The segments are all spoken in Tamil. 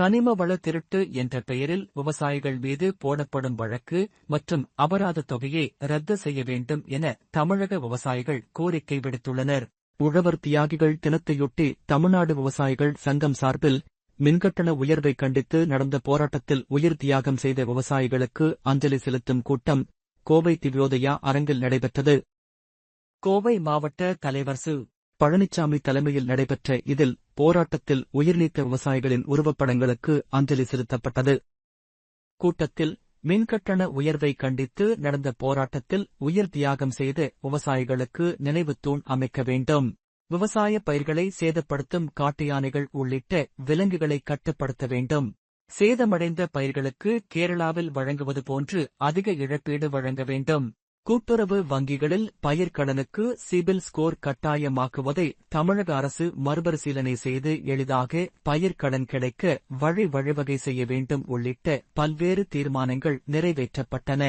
கனிம வள திருட்டு என்ற பெயரில் விவசாயிகள் மீது போடப்படும் வழக்கு மற்றும் அபராத தொகையை ரத்து செய்ய வேண்டும் என தமிழக விவசாயிகள் கோரிக்கை விடுத்துள்ளனர். உழவர் தியாகிகள் தினத்தையொட்டி தமிழ்நாடு விவசாயிகள் சங்கம் சார்பில் மின்கட்டண உயர்வை கண்டித்து நடந்த போராட்டத்தில் உயிர் தியாகம் செய்த விவசாயிகளுக்கு அஞ்சலி செலுத்தும் கூட்டம் கோவை திவ்யோதயா அரங்கில் நடைபெற்றது. கோவை மாவட்ட தலைவர் சு. பழனிசாமி தலைமையில் நடைபெற்ற இதில் போராட்டத்தில் உயிர்நீத்த விவசாயிகளின் உருவப்படங்களுக்கு அஞ்சலி செலுத்தப்பட்டது. கூட்டத்தில் மின்கட்டண உயர்வை கண்டித்து நடந்த போராட்டத்தில் உயிர் தியாகம் செய்த விவசாயிகளுக்கு நினைவு தூண் அமைக்க வேண்டும். விவசாய பயிர்களை சேதப்படுத்தும் காட்டு யானைகள் உள்ளிட்ட விலங்குகளை கட்டுப்படுத்த வேண்டும். சேதமடைந்த பயிர்களுக்கு கேரளாவில் வழங்குவது போன்று அதிக இழப்பீடு வழங்க வேண்டும். கூட்டுறவு வங்கிகளில் பயிர்க்கடனுக்கு சிபில் ஸ்கோர் கட்டாயமாக்குவதை தமிழக அரசு மறுபரிசீலனை செய்து எளிதாக பயிர்க்கடன் கிடைக்க வழி வழிவகை செய்ய வேண்டும் உள்ளிட்ட பல்வேறு தீர்மானங்கள் நிறைவேற்றப்பட்டன.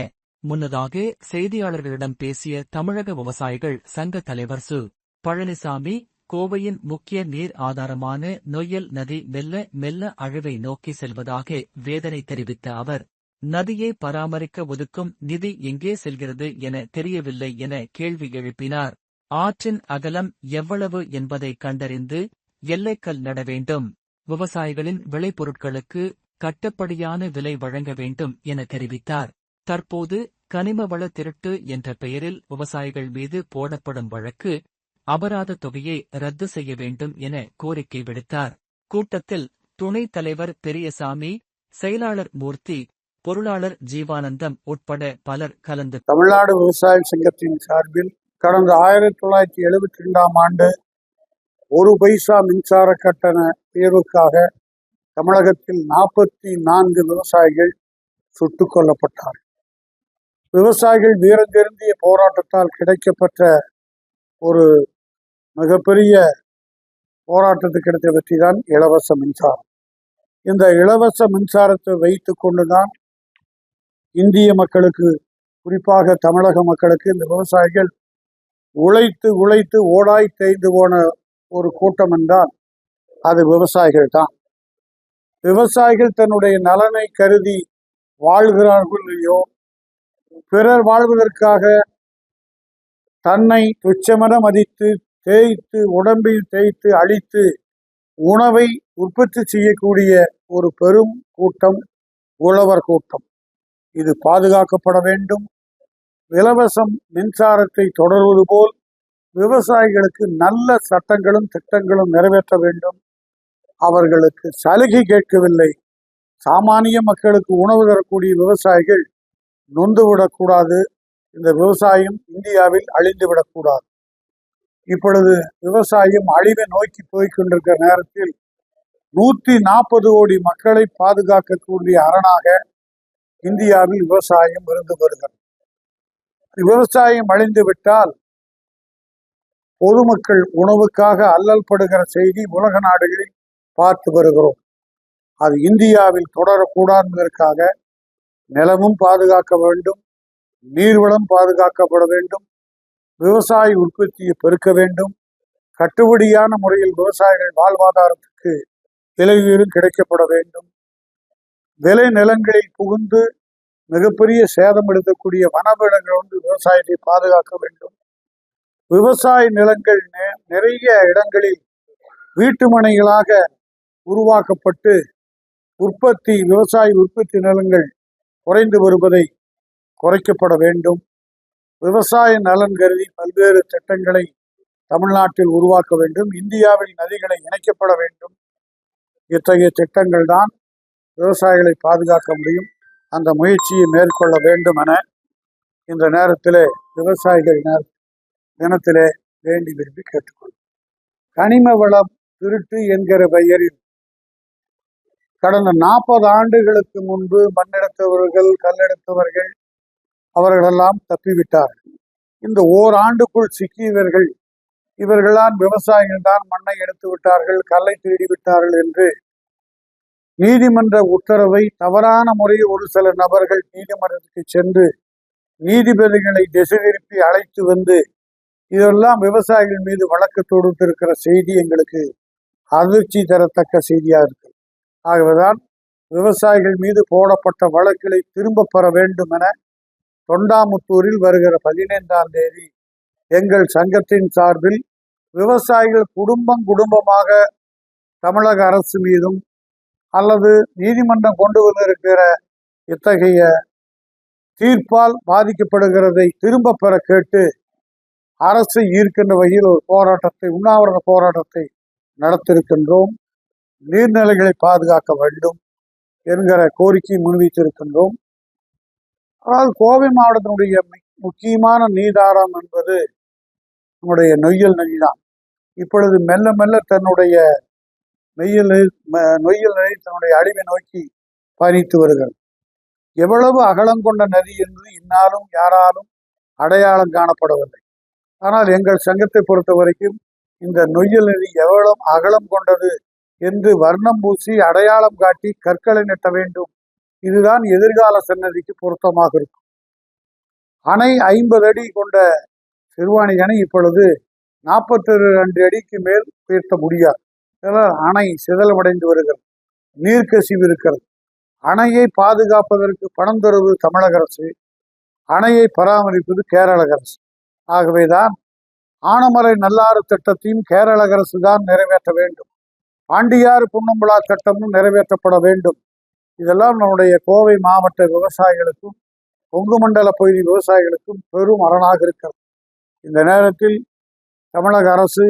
முன்னதாக செய்தியாளர்களிடம் பேசிய தமிழக விவசாயிகள் சங்க தலைவர் சு. பழனிசாமி கோவையின் முக்கிய நீர் ஆதாரமான நொய்யல் நதி மெல்ல மெல்ல அழிவை நோக்கி செல்வதாக வேதனை தெரிவித்த அவர் நதியை பராமரிக்க ஒதுக்கும் நிதி எங்கே செல்கிறது என தெரியவில்லை என கேள்வி எழுப்பினார். ஆற்றின் அகலம் எவ்வளவு என்பதை கண்டறிந்து எல்லைக்கல் நட வேண்டும். விவசாயிகளின் விளைபொருட்களுக்கு கட்டுப்படியான விலை வழங்க வேண்டும் என தெரிவித்தார். தற்போது கனிம வள திருட்டு என்ற பெயரில் விவசாயிகள் மீது போடப்படும் வழக்கு அபராத தொகையை ரத்து செய்ய வேண்டும் என கோரிக்கை விடுத்தார். கூட்டத்தில் துணைத் தலைவர் பெரியசாமி செயலாளர் மூர்த்தி பொருளாளர் ஜீவானந்தம் உட்பட பலர் கலந்து தமிழ்நாடு விவசாய சங்கத்தின் சார்பில் கடந்த ஆயிரத்தி தொள்ளாயிரத்தி எழுபத்தி ரெண்டாம் ஆண்டு ஒரு பைசா மின்சார கட்டண உயர்வுக்காக தமிழகத்தில் நாற்பத்தி நான்கு விவசாயிகள் சுட்டுக் கொல்லப்பட்டார்கள் விவசாயிகள் வீரந்தெருந்திய போராட்டத்தால் கிடைக்கப்பட்ட ஒரு மிகப்பெரிய போராட்டத்துக்கு கிடைத்த வெற்றி தான் இலவச மின்சாரம். இந்த இலவச மின்சாரத்தை வைத்து கொண்டுதான் இந்திய மக்களுக்கு குறிப்பாக தமிழக மக்களுக்கு இந்த விவசாயிகள் உழைத்து உழைத்து ஓடாய் தேய்ந்து போன ஒரு கூட்டம் என்றால் அது விவசாயிகள் தான். விவசாயிகள் தன்னுடைய நலனை கருதி வாழ்கிறார்களையோ பிறர் வாழ்வதற்காக தன்னை துச்சமென மதித்து தேய்த்து உடம்பில் தேய்த்து அழித்து உணவை உற்பத்தி செய்யக்கூடிய ஒரு பெரும் கூட்டம் உழவர் கூட்டம். இது பாதுகாக்கப்பட வேண்டும். இலவசம் மின்சாரத்தை தொடர்வது போல் விவசாயிகளுக்கு நல்ல சட்டங்களும் திட்டங்களும் நிறைவேற்ற வேண்டும். அவர்களுக்கு சலுகை கேட்கவில்லை. சாமானிய மக்களுக்கு உணவு தரக்கூடிய விவசாயிகள் நொந்துவிடக்கூடாது இந்த விவசாயம் இந்தியாவில் அழிந்துவிடக்கூடாது இப்பொழுது விவசாயம் அழிவை நோக்கி போய்கொண்டிருக்கிற நேரத்தில் நூத்தி நாற்பது கோடி மக்களை பாதுகாக்கக்கூடிய அரணாக இந்தியாவில் விவசாயம் இருந்து வருகிறது. விவசாயம் அழிந்து விட்டால் பொதுமக்கள் உணவுக்காக அல்லல் படுகிற செய்தி உலக நாடுகளில் பார்த்து வருகிறோம். அது இந்தியாவில் தொடரக்கூடாதுவதற்காக நிலமும் பாதுகாக்க வேண்டும் நீர்வளம் பாதுகாக்கப்பட வேண்டும் விவசாய உற்பத்தியை பெருக்க வேண்டும் கட்டுப்படியான முறையில் விவசாயிகள் வாழ்வாதாரத்துக்கு விலையுயிரும் கிடைக்கப்பட வேண்டும். விளை நிலங்களில் புகுந்து மிகப்பெரிய சேதம் எடுக்கக்கூடிய வனவிலங்குகள் வந்து விவசாயத்தை பாதுகாக்க வேண்டும். விவசாய நிலங்கள் நிறைய இடங்களில் வீட்டு மனைகளாக உருவாக்கப்பட்டு உற்பத்தி விவசாய உற்பத்தி நிலங்கள் குறைந்து வருவதை குறைக்கப்பட வேண்டும். விவசாய நலன் கருதி பல்வேறு திட்டங்களை தமிழ்நாட்டில் உருவாக்க வேண்டும். இந்தியாவில் நதிகளை இணைக்கப்பட வேண்டும். இத்தகைய திட்டங்கள் தான் விவசாயிகளை பாதுகாக்க முடியும். அந்த முயற்சியை மேற்கொள்ள வேண்டும் என இந்த நேரத்திலே விவசாயிகள் தினத்திலே வேண்டி விரும்பி கேட்டுக்கொள்ளும் கனிம வளம் திருட்டு என்கிற பெயரில் கடந்த நாற்பது ஆண்டுகளுக்கு முன்பு மண்ணெடுத்தவர்கள் கல்லெடுத்தவர்கள் அவர்களெல்லாம் தப்பிவிட்டார்கள். இந்த ஓராண்டுக்குள் சிக்கியவர்கள் இவர்கள்தான் விவசாயிகள் தான் மண்ணை எடுத்து விட்டார்கள் கல்லை திருடி விட்டார்கள் என்று நீதிமன்ற உத்தரவை தவறான முறையில் ஒரு சில நபர்கள் நீதிமன்றத்துக்கு சென்று நீதிபதிகளை திசை திருப்பி அழைத்து வந்து இதெல்லாம் விவசாயிகள் மீது வழக்கு தொடுத்திருக்கிற செய்தி எங்களுக்கு அதிர்ச்சி தரத்தக்க செய்தியாக இருக்கு. ஆகவேதான் விவசாயிகள் மீது போடப்பட்ட வழக்குகளை திரும்பப் பெற வேண்டும் என தொண்டாமுத்தூரில் வருகிற பதினைந்தாம் தேதி எங்கள் சங்கத்தின் சார்பில் விவசாயிகள் குடும்பம் குடும்பமாக தமிழக அரசு மீதும் அல்லது நீதிமன்றம் கொண்டு வந்திருக்கிற இத்தகைய தீர்ப்பால் பாதிக்கப்படுகிறதை திரும்ப பெற கேட்டு அரசை ஈர்க்கின்ற வகையில் ஒரு போராட்டத்தை உண்ணாவிரத போராட்டத்தை நடத்திருக்கின்றோம். நீர்நிலைகளை பாதுகாக்க வேண்டும் என்கிற கோரிக்கை முன்வைத்திருக்கின்றோம். ஆனால் கோவை மாவட்டத்தினுடைய முக்கியமான நீதாரம் என்பது நம்முடைய நொய்யல் நதி தான் இப்பொழுது மெல்ல மெல்ல தன்னுடைய நொய்யல் நதி- நொய்யல் நதி தன்னுடைய அழிவை நோக்கி பயணித்து வருகிறது. எவ்வளவு அகலம் கொண்ட நதி என்று இன்னாலும் யாராலும் அடையாளம் காணப்படவில்லை. ஆனால் எங்கள் சங்கத்தை பொறுத்த வரைக்கும் இந்த நொய்யல் நதி எவ்வளவு அகலம் கொண்டது என்று வர்ணம் பூசி அடையாளம் காட்டி கற்களை நட்ட வேண்டும். இதுதான் எதிர்கால சன்னதிக்கு பொருத்தமாக இருக்கும். அணை ஐம்பது அடி கொண்ட சிறுவாணி அணை இப்பொழுது நாற்பத்தி ரெண்டு அடிக்கு மேல் உயர்த்த முடியாது. அணை சிதலமடைந்து வருகிறது. நீர்க்கசிவு இருக்கிறது. அணையை பாதுகாப்பதற்கு பணம் தருவது தமிழக அரசு. அணையை பராமரிப்பது கேரள அரசு. ஆகவேதான் ஆனமலை நல்லாறு திட்டத்தையும் கேரள அரசு தான் நிறைவேற்ற வேண்டும். பாண்டியாறு புன்னம்புலா திட்டமும் நிறைவேற்றப்பட வேண்டும். இதெல்லாம் நம்முடைய கோவை மாவட்ட விவசாயிகளுக்கும் கொங்கு மண்டல பகுதி விவசாயிகளுக்கும் பெரும் அரணாக இருக்கிறது. இந்த நேரத்தில் தமிழக அரசு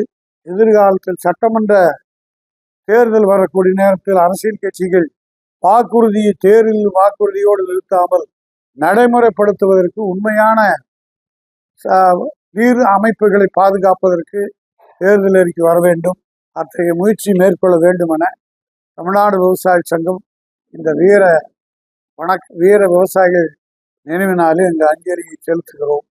எதிர்காலத்தில் சட்டமன்ற தேர்தல் வரக்கூடிய நேரத்தில் அரசியல் கட்சிகள் வாக்குறுதியை தேர்தல் வாக்குறுதியோடு நிறுத்தாமல் நடைமுறைப்படுத்துவதற்கு உண்மையான ச- நீர் அமைப்புகளை பாதுகாப்பதற்கு தேர்தல் அறிக்கை வர வேண்டும். அத்தகைய முயற்சி மேற்கொள்ள வேண்டும் என தமிழ்நாடு விவசாய சங்கம் இந்த வீர வணக் வீர விவசாயிகள் நினைவினாலே எங்கள் அஞ்சலியை செலுத்துகிறோம்.